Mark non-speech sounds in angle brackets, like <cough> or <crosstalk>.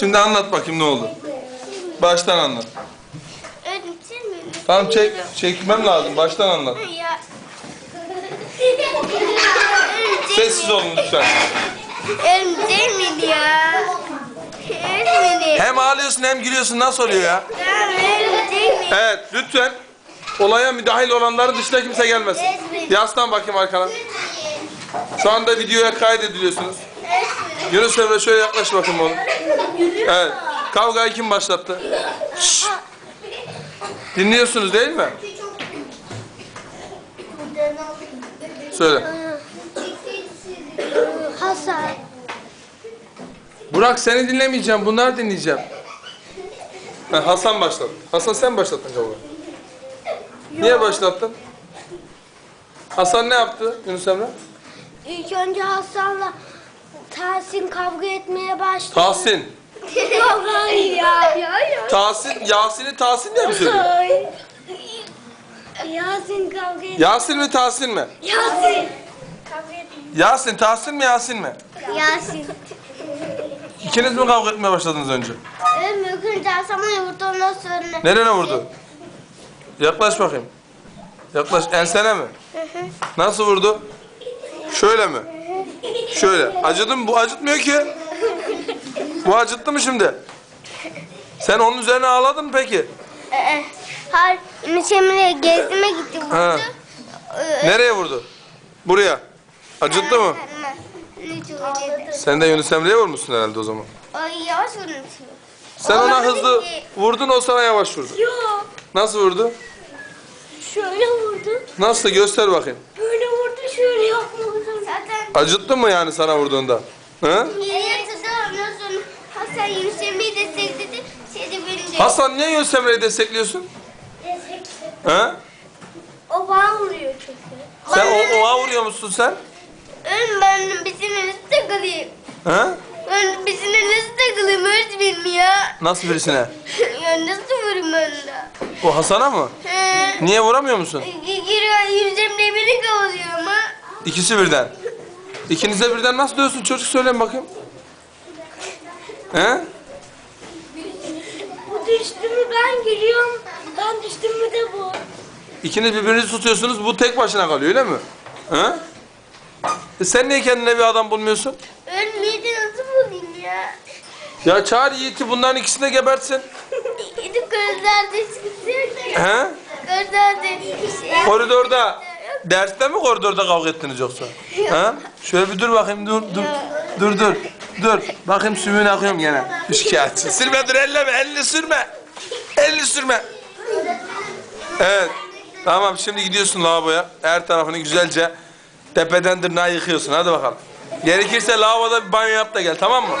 Şimdi anlat bakayım ne oldu. Baştan anlat. Öğretim mi? Tamam çek, çekmem lazım. Baştan anlat. Ya. Sessiz olun lütfen. Öğretim miydi ya? Öğretmenim. Hem ağlıyorsun hem gülüyorsun. Nasıl oluyor ya? Evet lütfen. Olaya müdahil olanların dışında kimse gelmesin. Yaslan bakayım arkana. Şu anda videoya kaydediliyorsunuz. Öğretmenim. Yunus Emre şöyle yaklaş bakayım oğlum. Evet. Kavgayı kim başlattı? Şşş. Dinliyorsunuz değil mi? Söyle. Hasan. Burak seni dinlemeyeceğim. Bunlar dinleyeceğim. Ha, Hasan başlattı. Hasan sen başlattın kavga. Niye başlattın? Hasan ne yaptı Yunus Emre? İlk önce Hasan'la Tahsin kavga etmeye başladı. Tahsin. Yok hayır ya. Ya ya. Tahsin, Yasin'i Tahsin diye mi söylüyor? Yasin kavga et. Yasin mi Tahsin mi? Yasin. Kavga et. Yasin, Tahsin mi Yasin mi? Yasin. İkiniz mi kavga etmeye başladınız önce? Evet mümkün Hasan'a vurdu ondan sonra. Nerene vurdu? Yaklaş bakayım. Yaklaş. Ensene mi? Nasıl vurdu? Şöyle mi? Şöyle. Acıdı mı? Bu acıtmıyor ki. Bu acıttı mı şimdi? Sen onun üzerine ağladın mı peki? Ee, Hayır, Yunus Emre gezime gitti vurdu. Ha. Ee, Nereye vurdu? Buraya. Acıttı mı? Sen de Yunus Emre'ye vurmuşsun herhalde o zaman. Ay yavaş vurmuşsun. Sen ona hızlı vurdun, o sana yavaş vurdu. Yok. Nasıl vurdu? Şöyle vurdu. Nasıl? Göster bakayım. Böyle vurdu şöyle yapmadı. Zaten Acıttı mı yani sana vurduğunda? Hı? ondan sonra Hasan Yunus Emre'yi destekledi. Şeyde beni de. Hasan niye Yunus Emre'yi destekliyorsun? Hı? O bana vuruyor çünkü. Sen o, oğa vuruyor musun sen? Ön ben bizimle nasıl takılayım? Hı? Ben bizimle nasıl takılayım öğretmenim ya? Nasıl birisine? <laughs> ya nasıl vurayım ben de? O Hasan'a mı? He. Niye vuramıyor musun? Giriyor Yunus Emre beni kovalıyor ama. İkisi birden. İkinize birden nasıl diyorsun çocuk söyleyin bakayım. He? Bu düştü mü ben giriyorum. Ben düştüm mü de bu. İkiniz birbirinizi tutuyorsunuz bu tek başına kalıyor öyle mi? He? E sen niye kendine bir adam bulmuyorsun? Ölmeyi de nasıl bulayım ya? Ya çağır Yiğit'i bunların ikisini de gebertsin. Gidip gözlerde sıkıntı yok. He? Gözlerde şey. Koridorda. Derste mi koridorda kavga ettiniz yoksa? Ha? Şöyle bir dur bakayım dur dur. Dur dur. Dur. Bakayım sümüğün akıyorum gene. Şikayetçi. Sürme dur elleme. Elini sürme. Elini sürme. Evet. Tamam şimdi gidiyorsun lavaboya. Her tarafını güzelce tepeden tırnağa yıkıyorsun. Hadi bakalım. Gerekirse lavaboda bir banyo yap da gel tamam mı?